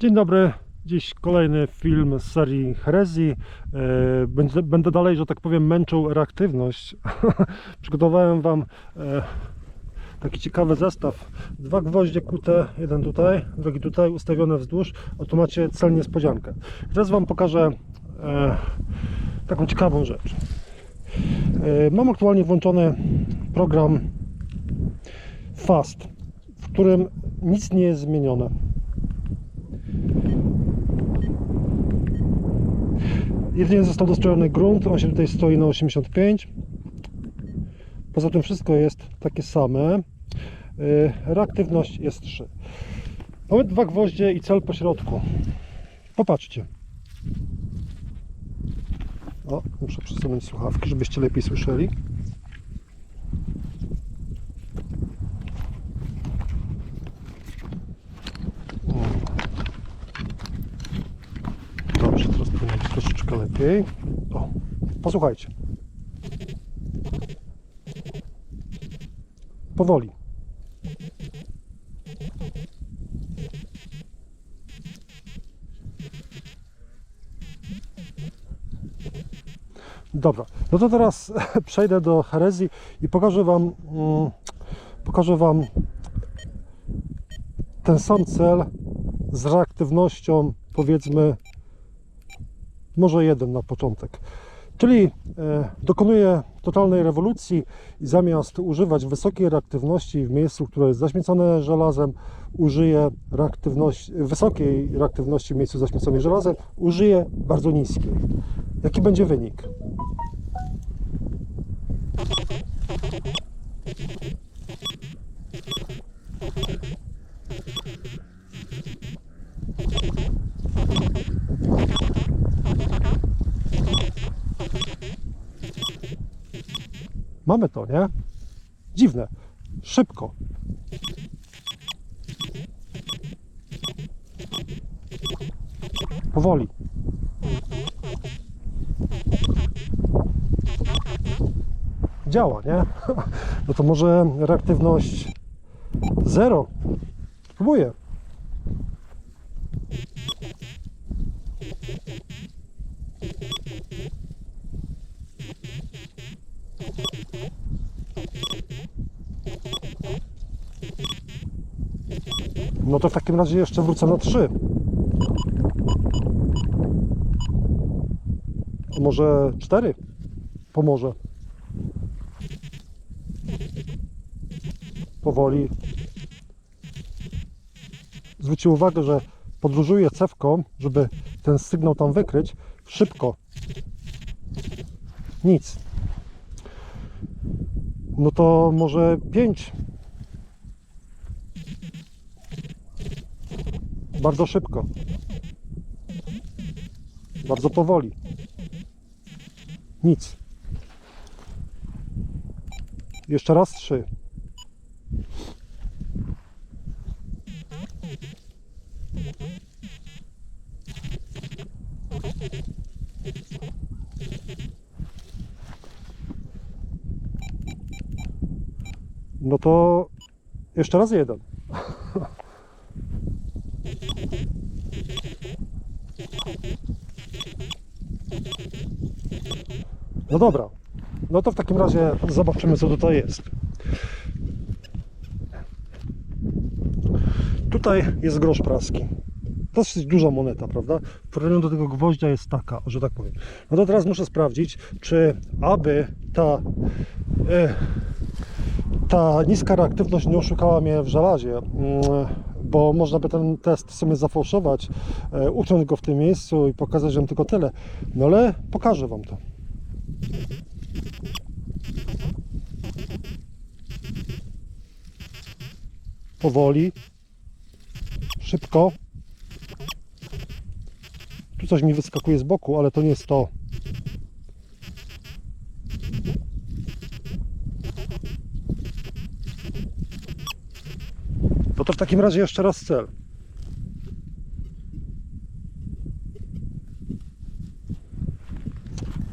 Dzień dobry. Dziś kolejny film z serii Herezji. E, Będę, dalej, że tak powiem, męczył reaktywność. Przygotowałem Wam e, taki ciekawy zestaw. Dwa gwoździe kute, jeden tutaj, drugi tutaj, ustawione wzdłuż. Tu macie cel niespodziankę. Teraz Wam pokażę e, taką ciekawą rzecz. Mam aktualnie włączony program Fast, w którym nic nie jest zmienione. Jedynie został dostrojony grunt, on się tutaj stoi na 85. Poza tym wszystko jest takie same. Yy, Reaktywność jest 3. Mamy dwa gwoździe i cel po środku. Popatrzcie. O, muszę przesunąć słuchawki, żebyście lepiej słyszeli. Być troszeczkę lepiej. O, posłuchajcie. Powoli. Dobra, no to teraz przejdę do herezji i pokażę Wam, mm, pokażę Wam ten sam cel z reaktywnością powiedzmy może jeden na początek. Czyli e, dokonuję totalnej rewolucji i zamiast używać wysokiej reaktywności w miejscu, które jest zaśmiecone żelazem, użyję reaktywności, wysokiej reaktywności w miejscu zaśmieconej żelazem, użyję bardzo niskiej. Jaki będzie wynik? Mamy to, nie? Dziwne. Szybko. Powoli. Działa, nie? No to może reaktywność zero. Spróbuję. No to w takim razie jeszcze wrócę na 3. A może 4? Pomoże. Powoli. Zwróćcie uwagę, że podróżuję cewką, żeby ten sygnał tam wykryć. Szybko. Nic. No to może 5 Bardzo szybko. Bardzo powoli. Nic. Jeszcze raz trzy. No to jeszcze raz jeden. No dobra. No to w takim razie zobaczymy, co tutaj jest. Tutaj jest grosz praski. To jest duża moneta, prawda? W porównaniu do tego gwoździa jest taka, że tak powiem. No to teraz muszę sprawdzić, czy aby ta, e, ta niska reaktywność nie oszukała mnie w żelazie, mm, bo można by ten test w sumie zafałszować, e, go w tym miejscu i pokazać Wam tylko tyle. No ale pokażę Wam to. Powoli, szybko. Tu coś mi wyskakuje z boku, ale to nie jest to. No to w takim razie jeszcze raz cel.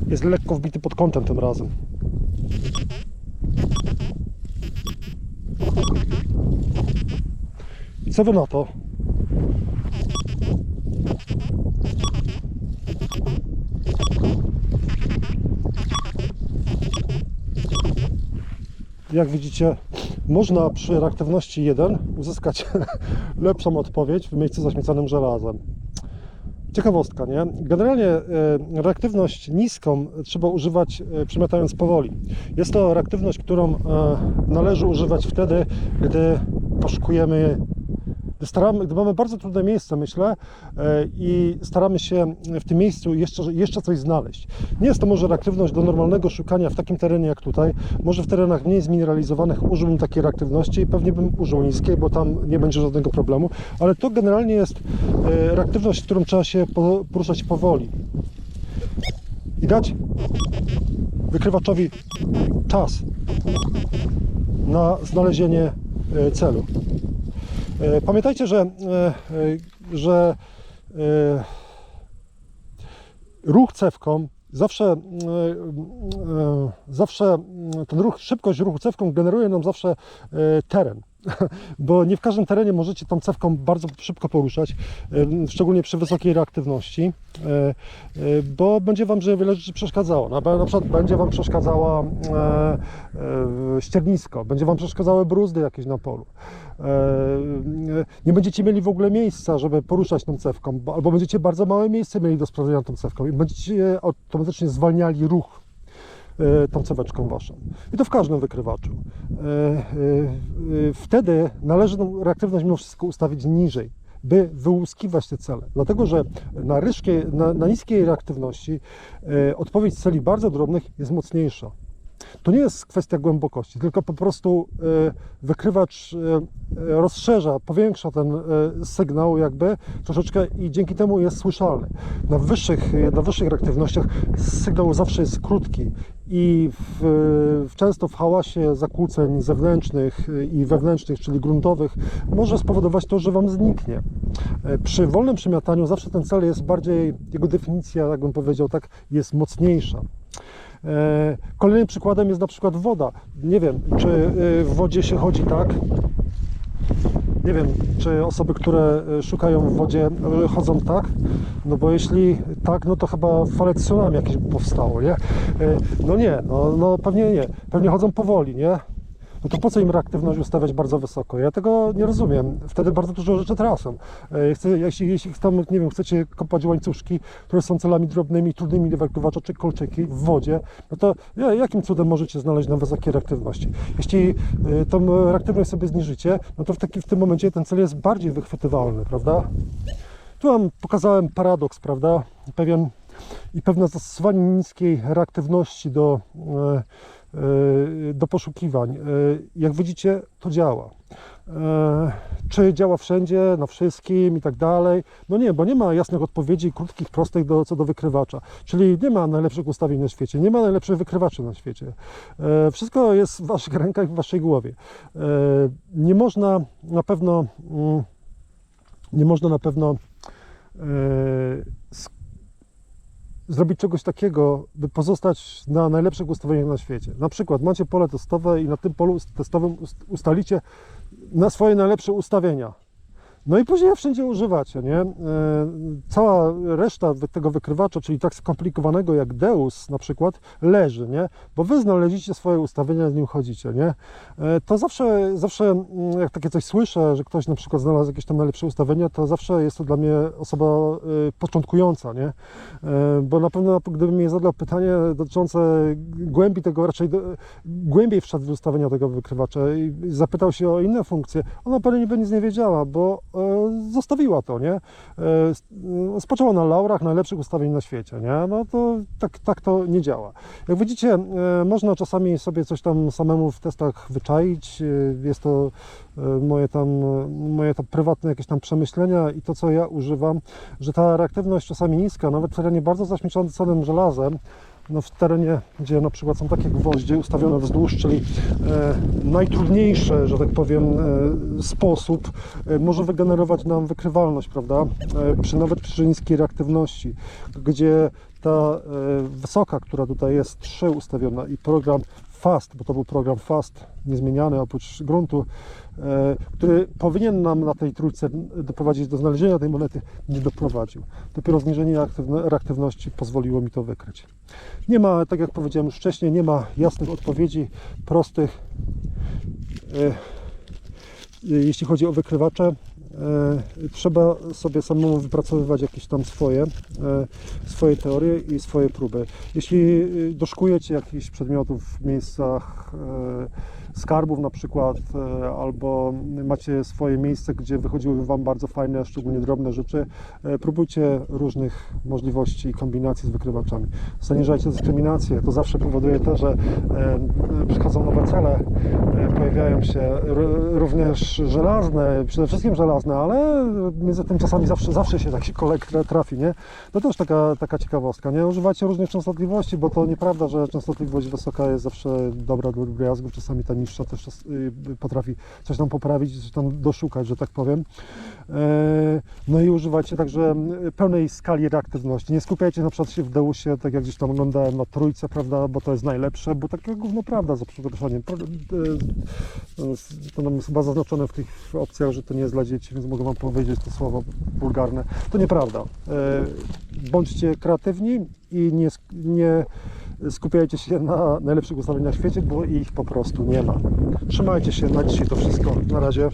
jest lekko wbity pod kątem tym razem. I co wy na to? Jak widzicie, można przy reaktywności 1 uzyskać lepszą odpowiedź w miejscu zaśmiecanym żelazem. Ciekawostka, nie? Generalnie e, reaktywność niską trzeba używać e, przemiatając powoli. Jest to reaktywność, którą e, należy używać wtedy, gdy poszukujemy, staramy, gdy mamy bardzo trudne miejsce, myślę, e, i staramy się w tym miejscu jeszcze, jeszcze coś znaleźć. Nie jest to może reaktywność do normalnego szukania w takim terenie jak tutaj. Może w terenach mniej zmineralizowanych użyłbym takiej reaktywności i pewnie bym użył niskiej, bo tam nie będzie żadnego problemu, ale to generalnie jest e, reaktywność, którą trzeba się po- poruszać powoli. I dać wykrywaczowi czas na znalezienie e, celu. E, Pamiętajcie, że, e, e, że ruch cewką zawsze, zawsze ten ruch, szybkość ruchu cewką generuje nam zawsze teren. Bo nie w każdym terenie możecie tą cewką bardzo szybko poruszać, szczególnie przy wysokiej reaktywności, e, e, bo będzie Wam że wiele rzeczy przeszkadzało. Na, przykład będzie Wam przeszkadzała e, ściernisko, będzie Wam przeszkadzały bruzdy jakieś na polu. Nie będziecie mieli w ogóle miejsca, żeby poruszać tą cewką, bo- albo będziecie bardzo małe miejsce mieli do sprawdzenia tą cewką i będziecie automatycznie zwalniali ruch tą ceweczką waszą. I to w każdym wykrywaczu. E, e, e, Wtedy należy tą reaktywność mimo wszystko ustawić niżej, by wyłuskiwać te cele. Dlatego, że na, ryżkie, na, na niskiej reaktywności e, odpowiedź celi bardzo drobnych jest mocniejsza. To nie jest kwestia głębokości, tylko po prostu e, wykrywacz e, e, rozszerza, powiększa ten e, sygnał jakby troszeczkę i dzięki temu jest słyszalny. Na wyższych, na wyższych reaktywnościach sygnał zawsze jest krótki i w, w, często w hałasie zakłóceń zewnętrznych i wewnętrznych, czyli gruntowych, może spowodować to, że Wam zniknie. E, Przy wolnym przemiataniu zawsze ten cel jest bardziej, jego definicja, jakbym powiedział tak, jest mocniejsza. E, Kolejnym przykładem jest na przykład woda. Nie wiem, czy e, w wodzie się chodzi tak. Nie wiem, czy osoby, które e, szukają w wodzie, chodzą tak. No bo jeśli tak, no to chyba fale tsunami jakieś powstało, nie? E, No nie, no, no pewnie nie. Pewnie chodzą powoli, nie? No to po co im reaktywność ustawiać bardzo wysoko? Ja tego nie rozumiem. Wtedy bardzo dużo rzeczy tracą. E, jeśli, jeśli tam, nie wiem, chcecie kopać łańcuszki, które są celami drobnymi, trudnymi do wykrywacza, czy kolczyki w wodzie, no to ja- jakim cudem możecie znaleźć na wysokiej reaktywności? Jeśli e, tą reaktywność sobie zniżycie, no to w, taki, w tym momencie ten cel jest bardziej wychwytywalny, prawda? Tu wam pokazałem paradoks, prawda? Pewien i pewne zastosowanie niskiej reaktywności do, e, e, do poszukiwań. E, Jak widzicie, to działa. Czy działa wszędzie, na wszystkim i tak dalej? No nie, bo nie ma jasnych odpowiedzi, krótkich, prostych do, co do wykrywacza. Czyli nie ma najlepszych ustawień na świecie, nie ma najlepszych wykrywaczy na świecie. Wszystko jest w waszych rękach, w waszej głowie. Nie można na pewno, mm, nie można na pewno zrobić czegoś takiego, by pozostać na najlepszych ustawieniach na świecie. Na przykład macie pole testowe i na tym polu testowym ust- ustalicie na swoje najlepsze ustawienia. No i później wszędzie używacie, nie? E, Cała reszta tego wykrywacza, czyli tak skomplikowanego jak Deus na przykład, leży, nie? Bo wy znaleźliście swoje ustawienia, z nim chodzicie, nie? E, To zawsze, zawsze mm, jak takie coś słyszę, że ktoś na przykład znalazł jakieś tam najlepsze ustawienia, to zawsze jest to dla mnie osoba e, początkująca, nie? E, Bo na pewno gdybym mnie zadał pytanie dotyczące głębi tego, raczej głębiej wszedł w ustawienia tego wykrywacza i zapytał się o inne funkcje, ona pewnie by nic nie wiedziała, bo zostawiła to, nie? E, e, Spoczęła na laurach najlepszych ustawień na świecie, nie? No to tak, tak to nie działa. Jak widzicie, e, można czasami sobie coś tam samemu w testach wyczaić. E, Jest to e, moje tam, e, moje tam prywatne jakieś tam przemyślenia i to, co ja używam, że ta reaktywność czasami niska, nawet w terenie bardzo zaśmieconym żelazem, no w terenie, gdzie na przykład są takie gwoździe ustawione wzdłuż, czyli e, najtrudniejszy, że tak powiem, e, sposób e, może wygenerować nam wykrywalność, prawda? E, przy, nawet przy niskiej reaktywności, gdzie ta e, wysoka, która tutaj jest 3 ustawiona i program FAST, bo to był program FAST, niezmieniany oprócz gruntu, który powinien nam na tej trójce doprowadzić do znalezienia tej monety, nie doprowadził. Dopiero zniżenie reaktywno- reaktywności pozwoliło mi to wykryć. Nie ma, tak jak powiedziałem już wcześniej, nie ma jasnych odpowiedzi, prostych. E, jeśli chodzi o wykrywacze, e, trzeba sobie samemu wypracowywać jakieś tam swoje, e, swoje teorie i swoje próby. Jeśli e, doszukujecie jakichś przedmiotów w miejscach e, skarbów na przykład, e, albo macie swoje miejsce, gdzie wychodziły Wam bardzo fajne, szczególnie drobne rzeczy, e, próbujcie różnych możliwości i kombinacji z wykrywaczami. Zaniżajcie dyskryminację, to zawsze powoduje to, że e, przychodzą nowe cele, e, pojawiają się również żelazne, przede wszystkim żelazne, ale między tym czasami zawsze, zawsze się taki kolek tra- trafi, nie? To też taka, taka ciekawostka, nie? Używajcie różnych częstotliwości, bo to nieprawda, że częstotliwość wysoka jest zawsze dobra dla drobiazgów, czasami ta niższa też czas, y, potrafi coś tam poprawić, coś tam doszukać, że tak powiem. E, No i używajcie także pełnej skali reaktywności. Nie skupiajcie na przykład się w Deusie, tak jak gdzieś tam oglądałem na trójce, prawda, bo to jest najlepsze, bo takie gówno prawda, za przeproszeniem. To nam jest chyba zaznaczone w tych opcjach, że to nie jest dla dzieci, więc mogę Wam powiedzieć to słowo wulgarne. To nieprawda. E, Bądźcie kreatywni i nie, nie skupiajcie się na najlepszych ustaleniach w świecie, bo ich po prostu nie ma. Trzymajcie się, na dzisiaj to wszystko. Na razie.